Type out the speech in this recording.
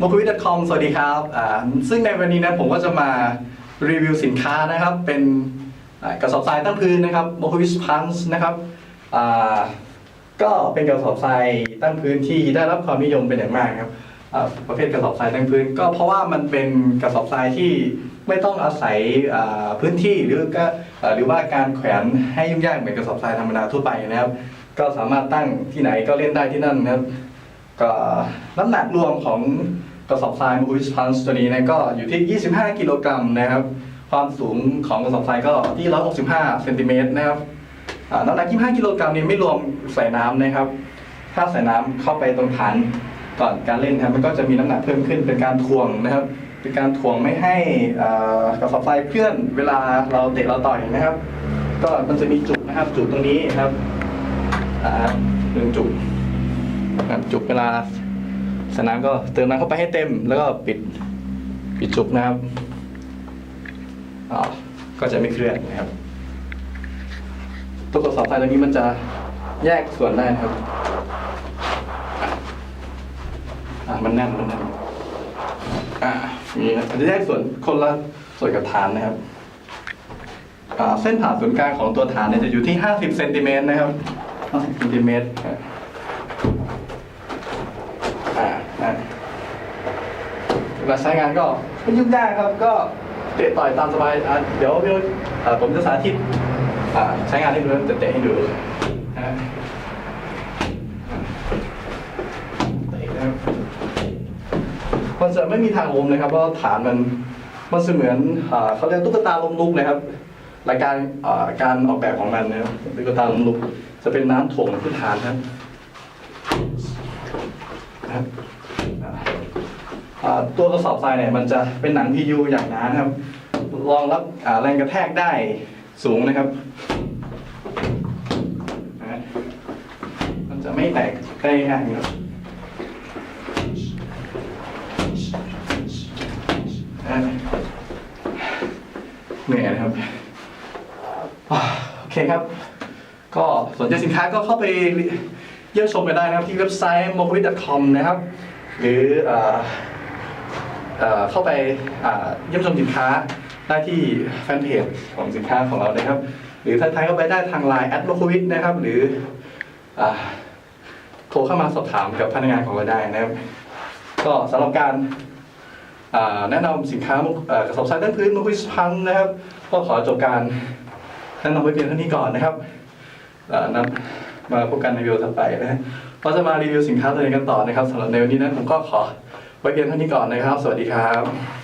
m o k u w i c o m สวัสดีครับซึ่งในวันนี้นะผมก็จะมารีวิวสินค้านะครับ เป็นกระสอบทรายตั้งพื้นนะครับ m o k u w i c Punch นะครับก็เป็นกระสอบทรายตั้งพื้นที่ได้รับความนิยมเป็นอย่างมากครับประเภทกระสอบทรายตั้งพื้น ก็เพราะว่ามันเป็นกระสอบทรายที่ไม่ต้องอาศัยพื้นที่หรือก็หรือว่าการแขวนให้ยุ่งยากเหมือนกระสอบทรายธรรมดาทั่วไปนะครับ ก็สามารถตั้งที่ไหนก็เล่นได้ที่นั่นนะครับ ก็น้ำหนักรวมของกระสอบทรายมูวิสพันส์ตัวนี้นะก็อยู่ที่ 25 กิโลกรัมนะครับ ความสูงของกระสอบทรายก็ที่ 165เซนติเมตรนะครับน้ำหนัก 25 กิโลกรัมนี้ไม่รวมใส่น้ำนะครับ ถ้าใส่น้ำเข้าไปตรงฐานก่อนการเล่นนะครับมันก็จะมีน้ำหนักเพิ่มขึ้นเป็นการถ่วงนะครับ เป็นการถ่วงไม่ให้กระสอบทรายเคลื่อนเวลาเราเตะเราต่อยนะครับ ก็มันจะมีจุกนะครับจุกตรงนี้นะครับหนึ่งจุก จุกเวลาสนามก็เติมน้ำเข้าไปให้เต็ม แล้วก็ปิดปิดจุกนะครับอ่าก็จะไม่เคลื่อนนะครับตัวกระสอบทรายตัวนี้มันจะแยกส่วนได้นะครับอะอะมันแน่นมันแน่นอ่านี่นะมันจะแยกส่วนคนละส่วนกับฐานนะครับอ่าเส้นผ่าศูนย์กลางของตัวฐานเนี่ยจะอยู่ที่ 50เซนติเมตรนะครับ 50เซนติเมตรครับ อ่าอ่า เวลาใช้งานก็ไม่ยุ่งยากครับก็เตะต่อยตามสบายอะเดี๋ยวพี่อ่าผมจะสาธิตอ่าใช้งานให้ดูจะเตะให้ดูนะเตะนะครับมันจะไม่มีทางลมนะครับเพราะฐานมันมันเสมือนอ่าเขาเรียกตุ๊กตาลมลุกนะครับรายการอ่าการออกแบบของมันนะครับตุ๊กตาลมลุก จะเป็นน้ำถ่วงที่ฐานนะครับนะครับอ่าอ่า ตัวกระสอบทรายเนี่ยมันจะเป็นหนัง PU อย่างหนานะครับ รองรับแรงกระแทกได้สูงนะครับ มันจะไม่แตกได้ง่ายครับเหนื่อยนะครับ โอเคครับ ก็สนใจสินค้าก็เข้าไปเยี่ยมชมกันได้นะครับที่เว็บไซต์ m o k o v i c c o m นะครับ หรือ เข้าไปเยี่ยมชมสินค้าได้ที่แฟนเพจของสินค้าของเรานะครับ หรือทักทายเข้าไปได้ทาง Line แอด m o k o v i c นะครับ หรืออโทรเข้ามาสอบถามกับพนักงานของเราได้นะครับ ก็สำหรับการแนะนำสินค้ากระสอบทรายด้านพื้น m o k o v i c พันนะครับ ก็ขอจบการแนะนำไว้เพียงเท่านี้ก่อนนะครับนำมาพบกันในวิดีโอถัดไปนะฮะเราจะมารีวิวสินค้าตัวนี้กันต่อนะครับสำหรับในวันนี้นั้นผมก็ขอ ไว้เพียงเท่านี้ก่อนนะครับ สวัสดีครับ